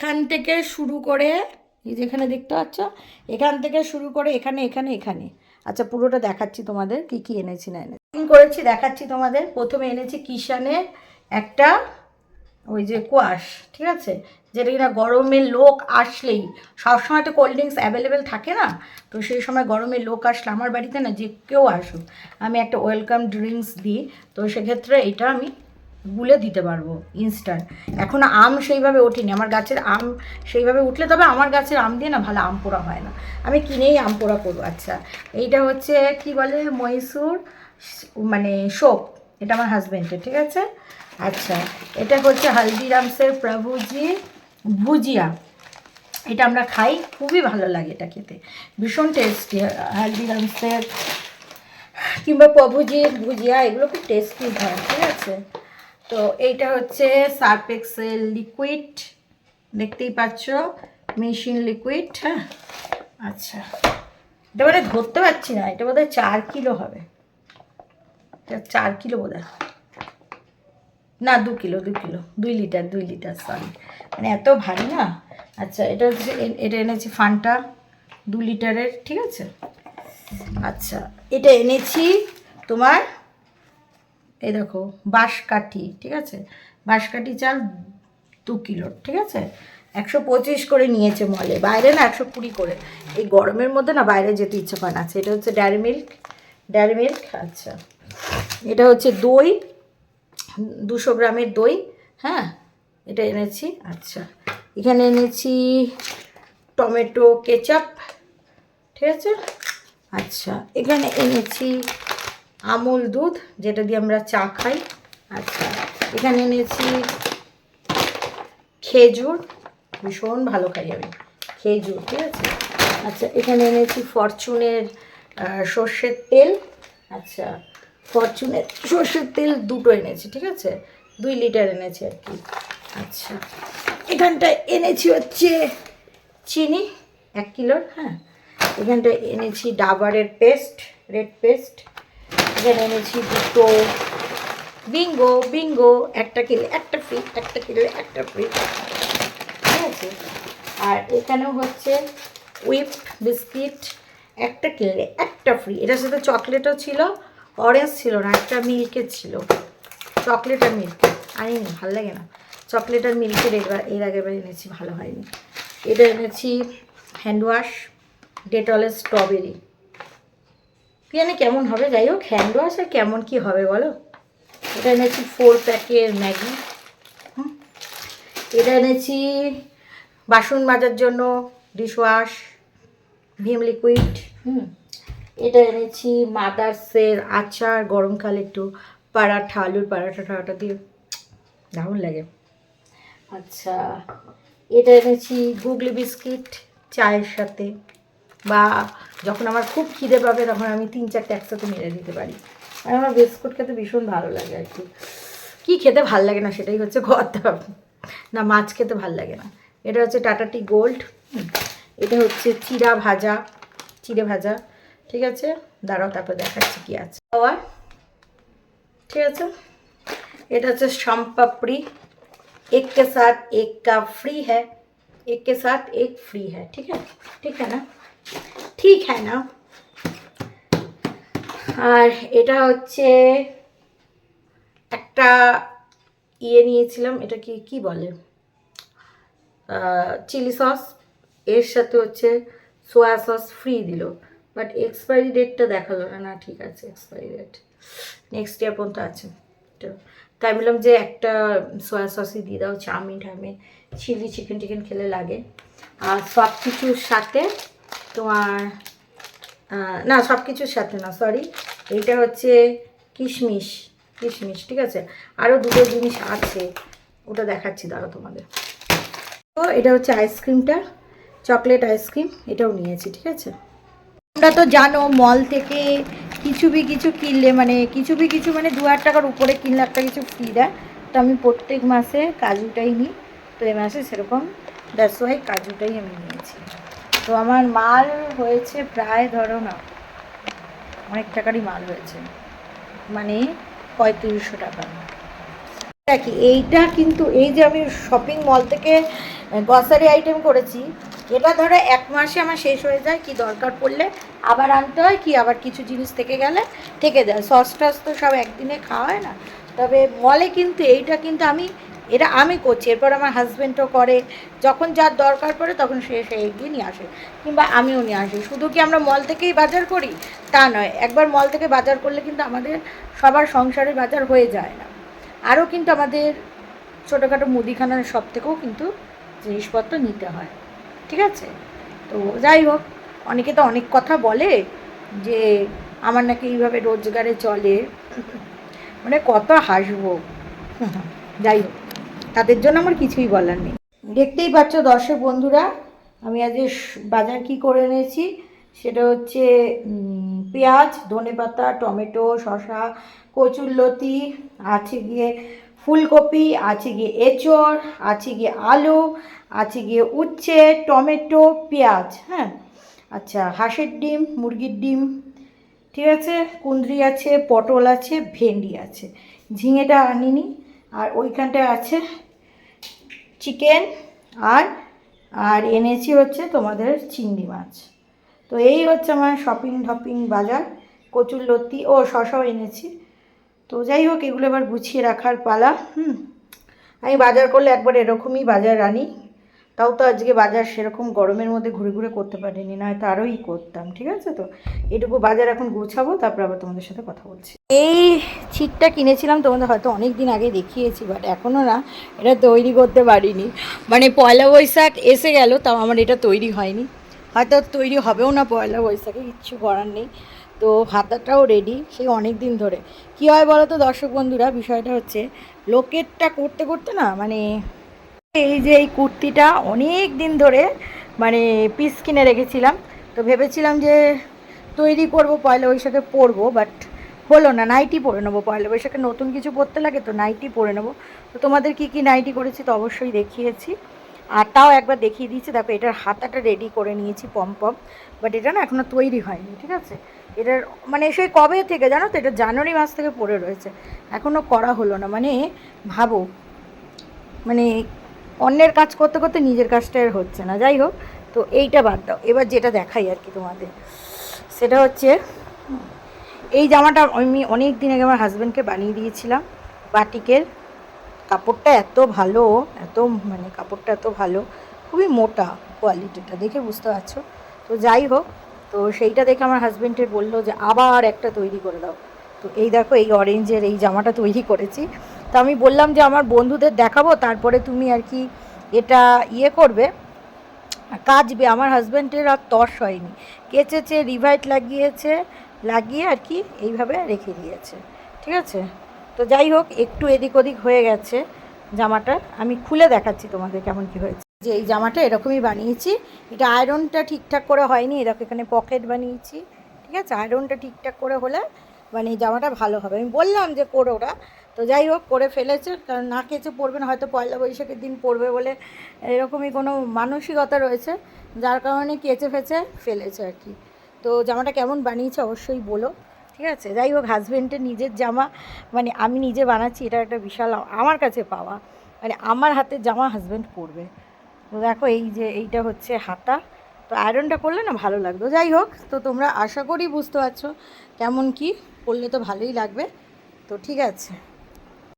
এখান থেকে শুরু করে, এই যেখানে দেখতে পাচ্ছ? এখান থেকে শুরু করে এখানে এখানে এখানে। আচ্ছা পুরোটা দেখাচ্ছি তোমাদের, কি কি এনেছি, না এনেছি। করেছি, দেখাচ্ছি তোমাদের। প্রথমে এনেছি কিষানের একটা, ওই যে কোয়াশ, ঠিক আছে? যেটা কিনা গরমে লোক আসলেই, সবসময় তো কোল্ড ড্রিঙ্কস অ্যাভেলেবেল থাকে না? তো সেই সময় গরমে লোক আসলে আমার বাড়িতে না যে কেউ আসুক, আমি একটা ওয়েলকাম ড্রিঙ্কস দিই। তো সেক্ষেত্রে এটা আমি গুলে দিতে পারব ইনস্ট্যান্ট এখন আম সেইভাবে ওঠেনি। আমার গাছের আম সেইভাবে উঠলে তবে আমার গাছের আম দিয়ে না ভালো আম পোড়া হয় না। আমি কিনেই আম পোড়া করব। আচ্ছা এইটা হচ্ছে কি বলে মহীশূর মানে সোপ এটা আমার হাজব্যান্ডের ঠিক আছে? আচ্ছা এটা হচ্ছে হালদিরামসের প্রভুজি ভুজিয়া। এটা আমরা খাই, খুবই ভালো লাগে এটা খেতে। ভীষণ টেস্টি হালদিরামসের কিংবা প্রভুজির ভুজিয়া, এগুলো খুব টেস্টি হয়, ঠিক আছে? তো এইটা হচ্ছে সার্ফ এক্সেল লিকুইড দেখতেই পাচ্ছ মেশিন লিকুইড হ্যাঁ? আচ্ছা। এটা মানে ধরতে পারছি না, এটা বোধহয় চার কিলো হবে। এটা চার কিলো বোধ না, দু কিলো দু কিলো, দুই লিটার দুই লিটার সরি মানে এত ভারী না? আচ্ছা এটা হচ্ছে এটা এনেছি ফানটা, দু লিটারের, ঠিক আছে? আচ্ছা এটা এনেছি তোমার এই দেখো, বাঁশকাঠি, ঠিক আছে? বাঁশকাঠি চাল দু কিলো, ঠিক আছে? একশো পঁচিশ করে নিয়েছে মলে, বাইরে না একশো কুড়ি করে। এই গরমের মধ্যে না বাইরে যেতে ইচ্ছে করে না। আচ্ছা এটা হচ্ছে ডেয়ারি মিল্ক ডেয়ারি মিল্ক আচ্ছা। এটা হচ্ছে দই, দুশো গ্রামের দই হ্যাঁ? এটা এনেছি আচ্ছা। এখানে এনেছি টমেটো, কেচাপ, ঠিক আছে? আচ্ছা এখানে এনেছি আমুল দুধ, যেটা দিয়ে আমরা চা খাই। আচ্ছা এখানে এনেছি খেজুর। ভীষণ ভালো খাই আমি। খেজুর, ঠিক আছে? আচ্ছা এখানে এনেছি ফরচুনের সর্ষের তেল। আচ্ছা ফরচুনের সর্ষের তেল দুটো এনেছি, ঠিক আছে? দুই লিটার এনেছি আর কি। আচ্ছা এখানটায় এনেছি হচ্ছে চিনি, এক কিলোর হ্যাঁ? এখানটায় এনেছি ডাবারের পেস্ট, রেড পেস্ট। এখানে এনেছি দুটো। বিঙ্গো বিঙ্গো, একটা কিলো একটা ফ্রি একটা কিলো একটা ফ্রি ঠিক আছে? আর এখানেও হচ্ছে উইপ বিস্কিট একটা কিনলে একটা ফ্রি এটার সাথে চকলেটও ছিল অরেঞ্জ ছিল না, একটা মিল্কের ছিল। চকলেট আর মিল্ক আনিনি ভালো লাগে না। চকলেট আর মিল্কের এবার, এর আগের বার এনেছি, ভালো হয়নি। এটা এনেছি হ্যান্ড ওয়াশ ডেটলের স্ট্রবেরি কি জানি কেমন হবে? যাই হোক হ্যান্ড ওয়াশ আর কেমন কি হবে বলো? এটা এনেছি ফোর প্যাকের ম্যাগি। হুম। এটা এনেছি বাসন মাজার জন্য ডিশওয়াশ ভিম লিকুইড হুম? এটা এনেছি মাদার্সের আচার গরমকালে একটু পারাঠা, আলুর পারাঠা টারাটা দিয়ে। দারুণ লাগে। আচ্ছা এটা এনেছি গুগলি বিস্কিট চায়ের সাথে। বা যখন আমার খুব খিদে পাবে তখন আমি তিন চারটে একসাথে মেরে দিতে পারি আর আমার বিস্কুট খেতে ভীষণ ভালো লাগে আর কি কী খেতে ভাল লাগে না সেটাই হচ্ছে কথা না মাছ খেতে ভাল লাগে না এটা হচ্ছে টাটা টি গোল্ড হুম। এটা হচ্ছে চিড়া ভাজা চিড়ে ভাজা ঠিক আছে দাঁড়াও তারপর দেখাচ্ছি কি আছে খাওয়ার ঠিক আছে এটা হচ্ছে সম্পাপড়ি एक के साथ एक का फ्री है एक के साथ एक फ्री है ठीक है ठीक है ना ঠিক হ্যাঁ না। আর এটা হচ্ছে একটা ইয়ে নিয়েছিলাম, এটা কি কি বলে? চিলি সস, এর সাথে হচ্ছে সোয়া সস ফ্রি দিল। বাট এক্সপায়ারি ডেটটা দেখাল না না, ঠিক আছে এক্সপায়ারি ডেট নেক্সট ইয়ার পর্যন্ত আছে। তাই বললাম যে একটা সোয়া সসই দিয়ে দাও, চাউমিন টাউমিন চিলি চিকেন টিকেন খেলে লাগে। আর সব কিছুর সাথে তোমার না সব কিছুর সাথে না সরি এইটা হচ্ছে কিশমিশ কিশমিশ, ঠিক আছে? আরও দুটো জিনিস আছে, ওটা দেখাচ্ছি দাঁড়া তোমাদের। তো এটা হচ্ছে আইসক্রিমটা, চকলেট আইসক্রিম, এটাও নিয়েছি, ঠিক আছে? তোমরা তো জানো মল থেকে কিছু বি কিছু কিনলে মানে কিছু বি কিছু মানে দু হাজার টাকার উপরে কিনলে একটা কিছু ফ্রি দেয়। তো আমি প্রত্যেক মাসে কাজুটাই নিই, তো এই মাসে সেরকম দ্যাটস ওয়াই কাজুটাই আমি নিয়েছি। তো আমার মাল হয়েছে প্রায়, ধরো না, অনেক টাকারই মাল হয়েছে। মানে পঁয়ত্রিশশো টাকা। দেখি এইটা কিন্তু এই যে আমি শপিং মল থেকে গ্রসারি আইটেম করেছি, এটা ধরো এক মাসে আমার শেষ হয়ে যায়, কি দরকার পড়লে আবার আনতে হয়, কি আবার কিছু জিনিস থেকে গেলে থেকে যায়। সস টস তো সব একদিনে খাওয়া হয় না। তবে মলে কিন্তু এইটা কিন্তু আমি এটা আমি করছি। এরপর আমার হাজব্যান্ডও করে। যখন যার দরকার পড়ে তখন সে সে এগিয়ে নিয়ে আসে কিংবা আমিও নিয়ে আসি। শুধু কি আমরা মল থেকেই বাজার করি? তা নয়, একবার মল থেকে বাজার করলে কিন্তু আমাদের সবার সংসারের বাজার হয়ে যায় না। আরও কিন্তু আমাদের ছোটোখাটো মুদিখানার সব থেকেও কিন্তু জিনিসপত্র নিতে হয়। ঠিক আছে? তো যাই হোক, অনেকে তো অনেক কথা বলে যে আমার নাকি এইভাবে রোজগারে চলে। মানে কত হাসবো। যাই হোক। তাদের জন্য আমার কিছুই বলার নেই। দেখতেই পাচ্ছ দর্শক বন্ধুরা, আমি আজ বাজার কি করে এনেছি? সেটা হচ্ছে পেঁয়াজ ধনেপাতা টমেটো, শসা কচুরলতি আছে গিয়ে ফুলকপি, আছে গিয়ে এঁচড়, আছে গিয়ে আলু, আছে গিয়ে উচ্ছে, টমেটো, পেঁয়াজ হ্যাঁ? আচ্ছা হাঁসের ডিম, মুরগির ডিম, ঠিক আছে? কুঁদরি আছে, পটল আছে, ভেন্ডি আছে। ঝিঙেটা আনিনি, আর ওইখানটায় আছে চিকেন আর আর এনেছি হচ্ছে তোমাদের চিংড়ি মাছ। তো এই হচ্ছে আমার শপিং টপিং বাজার, কচুর লতি। ও, শশাও এনেছি। তো যাই হোক, এগুলো এবার গুছিয়ে রাখার পালা, হুম। আমি বাজার করলে একবার এরকমই বাজার আনি। তাও তো আজকে বাজার সেরকম গরমের মধ্যে ঘুরে ঘুরে করতে পারিনি, না হয়তো আরোই করতাম, ঠিক আছে তো? এটুকু বাজার এখন গুছাবো, তারপর আবার তোমাদের সাথে কথা বলছি। এই ছিটটা কিনেছিলাম তোমাদের হয়তো অনেক দিন আগে দেখিয়েছি বাট এখনও না, এটা তৈরি করতে পারিনি। মানে পয়লা বৈশাখ এসে গেল, তাও আমার এটা তৈরি হয়নি। হয়তো তৈরি হবেও না পয়লা বৈশাখে, কিচ্ছু করার নেই। তো হাতাটাও রেডি সেই অনেক দিন ধরে। কী হয় বলো তো দর্শক বন্ধুরা, বিষয়টা হচ্ছে, লোকেরটা করতে করতে না মানে এই যে এই কুর্তিটা অনেক দিন ধরে মানে পিস কিনে রেখেছিলাম। তো ভেবেছিলাম যে তৈরি করব, পয়লা বৈশাখে পরবো বাট হলো না নাইটি পরে নেব। পয়লা বৈশাখে নতুন কিছু পরতে লাগে তো নাইটি পরে নেব। তো তোমাদের কি কি নাইটি করেছি তো অবশ্যই দেখিয়েছি। আর তাও একবার দেখিয়ে দিয়েছি, দেখো এটার হাতাটা রেডি করে নিয়েছি পম পম বাট এটা না এখনও তৈরি হয়নি, ঠিক আছে? এটার মানে সেই কবে থেকে জানো তো, এটা জানুয়ারি মাস থেকে পড়ে রয়েছে। এখনও করা হলো না মানে ভাবো মানে অন্যের কাজ করতে করতে নিজের কাজটা আর হচ্ছে না। যাই হোক, তো এইটা বাদ দাও। এবার যেটা দেখাই আর কি তোমাদের, সেটা হচ্ছে, এই জামাটা আমি অনেক দিন আগে আমার হাজব্যান্ডকে বানিয়ে দিয়েছিলাম। বাটিকের কাপড়টা এত ভালো, এত মানে কাপড়টা এত ভালো, খুবই মোটা কোয়ালিটিটা দেখে বুঝতে পারছ? তো যাই হোক, তো সেইটা দেখে আমার হাজব্যান্ডের বলল যে, আবার একটা তৈরি করে দাও। তো এই দেখো, এই অরেঞ্জের এই জামাটা তৈরি করেছি। তো আমি বললাম যে আমার বন্ধুদের দেখাবো, তারপরে তুমি আর কি এটা ইয়ে করবে। কাজবে আমার হাজব্যান্ডের আর তর্স হয়নি। কেচেছে রিভাইট লাগিয়েছে, লাগিয়ে আর কি এইভাবে রেখে দিয়েছে। ঠিক আছে? তো যাই হোক, একটু এদিক ওদিক হয়ে গেছে জামাটা। আমি খুলে দেখাচ্ছি তোমাদের কেমন কি হয়েছে। যে এই জামাটা এরকমই বানিয়েছি। এটা আয়রনটা ঠিকঠাক করে হয়নি, এরকম এখানে পকেট বানিয়েছি। ঠিক আছে? আয়রনটা ঠিকঠাক করে হলে মানে জামাটা ভালো হবে। আমি বললাম যে করো ওরা তো যাই হোক করে ফেলেছে। কারণ না কেচে পড়বে না, হয়তো পয়লা বৈশাখের দিন পড়বে বলে এরকমই কোনো মানসিকতা রয়েছে। যার কারণে কেচে ফেচে ফেলেছে আর কি। তো জামাটা কেমন বানিয়েছে অবশ্যই বলো। ঠিক আছে? যাই হোক হাজব্যান্ডের নিজের জামা মানে আমি নিজে বানাচ্ছি, এটা একটা বিশাল আমার কাছে পাওয়া। মানে আমার হাতের জামা হাজব্যান্ড পরবে। তো দেখো, এই যে এইটা হচ্ছে হাতা। তো আয়রনটা করলে না ভালো লাগতো। যাই হোক, তো তোমরা আশা করি বুঝতে পারছ। কেমন কি? করলে তো ভালোই লাগবে। তো ঠিক আছে।